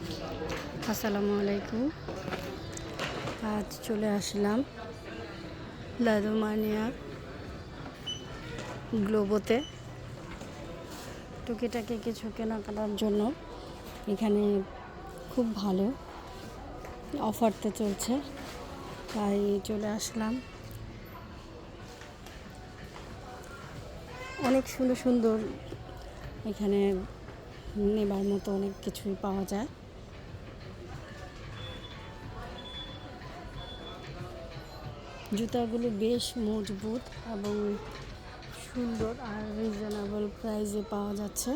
আসসালামু আলাইকুম। আজ চলে আসলাম লাদুমানিয়া গ্লোবোতে। টুকিটাকি কিছু কেনাকাটার জন্য এখানে খুব ভালো অফারতে চলছে, তাই চলে আসলাম। অনেক সুন্দর সুন্দর এখানে নেবার মতো অনেক কিছুই পাওয়া যায়। জুতাগুলো বেশ মজবুত এবং সুন্দর আর রিজনেবল প্রাইসে পাওয়া যাচ্ছে।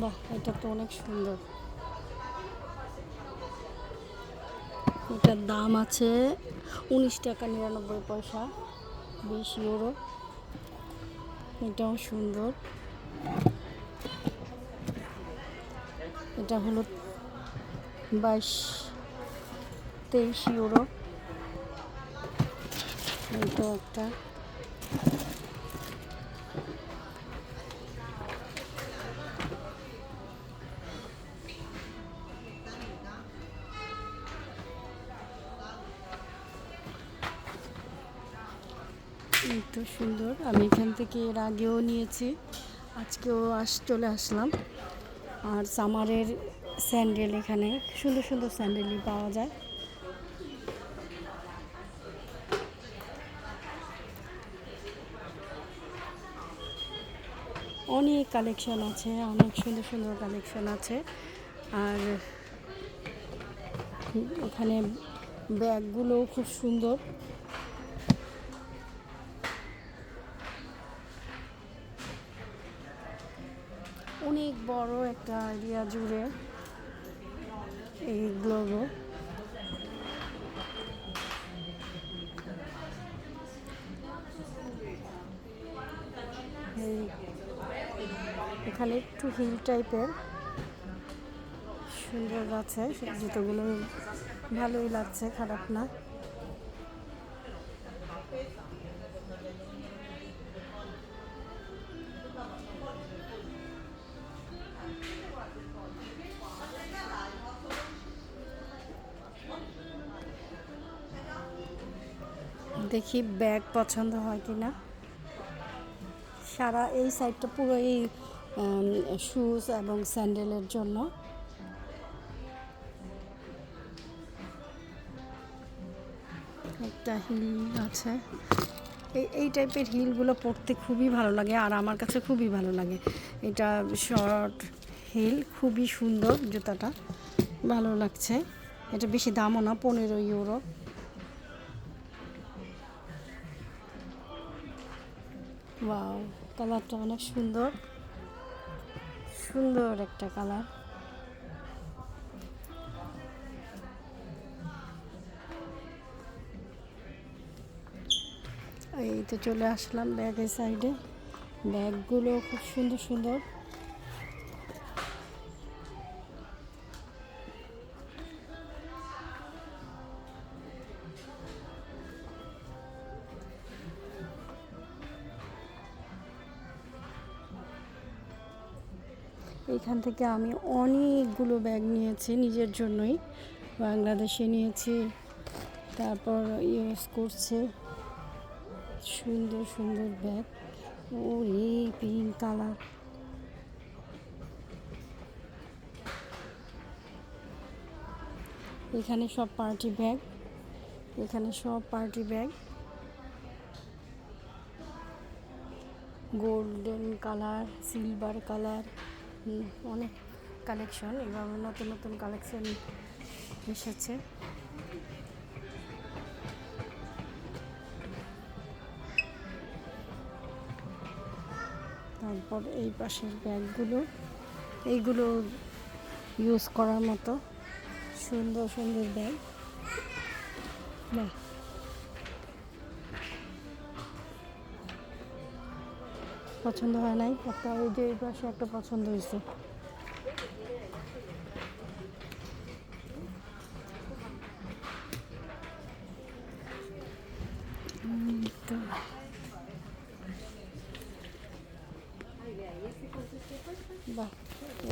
বাহ, এটা তো অনেক সুন্দর। এটার দাম আছে উনিশ টাকা নিরানব্বই পয়সা, বিশ ইউরো এটাও সুন্দর। এটা হলো বাইশ, তেইশ ইউরো। এটা একটা। সুন্দর। আমি এখান থেকে এর আগেও নিয়েছি। আজকেও আস, চলে আসলাম। আর সামারের স্যান্ডেল এখানে, সুন্দর সুন্দর স্যান্ডেলই পাওয়া যায়। অনেক কালেকশন আছে, অনেক সুন্দর সুন্দর কালেকশন আছে। আর এখানে ব্যাগগুলোও খুব সুন্দর। অনেক বড় একটা এরিয়া জুড়ে এই গ্লোবো এখানে একটু হিল টাইপের সুন্দর আছে জুতোগুলো ভালোই লাগছে, খারাপ না। দেখি ব্যাগ পছন্দ হয় কি না সারা এই সাইডটা পুরো এই শুজ এবং স্যান্ডেলের জন্য। একটা হিল আছে। এই এই টাইপের হিলগুলো পরতে খুবই ভালো লাগে আর আমার কাছে খুবই ভালো লাগে। এটা শর্ট হিল খুবই সুন্দর জুতাটা। ভালো লাগছে। এটা বেশি দামও না, পনেরো ইউরো ওয়াও কালারটা অনেক সুন্দর। সুন্দর একটা কালার। এই তো চলে আসলাম ব্যাগের সাইডে ব্যাগগুলো খুব সুন্দর সুন্দর। এইখান থেকে আমি অনেকগুলো ব্যাগ নিয়েছি নিজের জন্যই। বাংলাদেশে নিয়েছি, তারপর ইউজ করছে। সুন্দর সুন্দর ব্যাগ। ও রে পিঙ্ক কালার। এখানে সব পার্টি ব্যাগ। এখানে সব party bag. Golden colour, silver colour. অনেক কালেকশন এভাবে নতুন নতুন কালেকশন এসেছে। তারপর এই পাশের ব্যাগগুলো, এইগুলো ইউজ করার মতো সুন্দর সুন্দর ব্যাগ। বাহ। পছন্দ হয় নাই। একটা ওই যে এই পাশে একটা পছন্দ হয়েছে।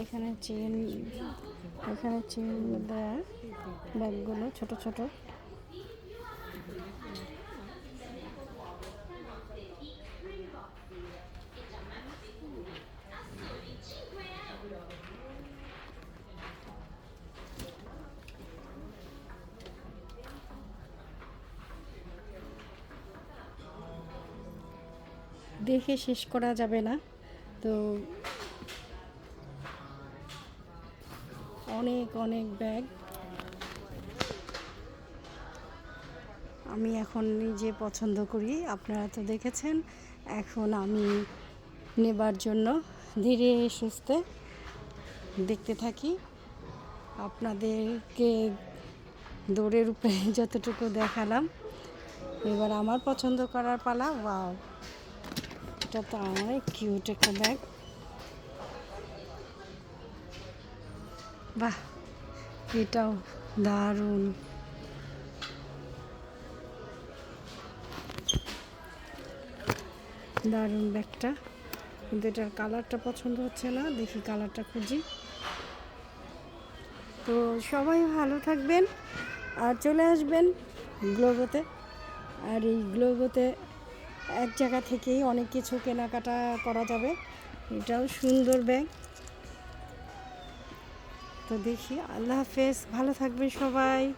এখানে চেন এখানে চেন দেয়া ব্যাগগুলো ছোট ছোট। দেখে শেষ করা যাবে না। তো অনেক অনেক ব্যাগ। আমি এখন নিজে পছন্দ করি, আপনারা তো দেখেছেন। এখন আমি নেবার জন্য ধীরে, সুস্থে দেখতে থাকি। আপনাদেরকে দৌড়ের উপরে যতটুকু দেখালাম। এবার আমার পছন্দ করার পালা, ওয়াও। এটা তো অনেক কিউট একটা ব্যাগ। বাহ, এটাও দারুণ। দারুণ ব্যাগটা। কিন্তু এটার কালারটা পছন্দ হচ্ছে না, দেখি কালারটা খুঁজি। তো সবাই ভালো থাকবেন, আর চলে আসবেন গ্লোবোতে আর এই গ্লোবোতে এক জায়গা থেকেই অনেক কিছু কেনাকাটা করা যাবে। এটাও সুন্দর ব্যাগ। তো দেখি, আল্লাহ হাফেজ, ভালো থাকবে সবাই।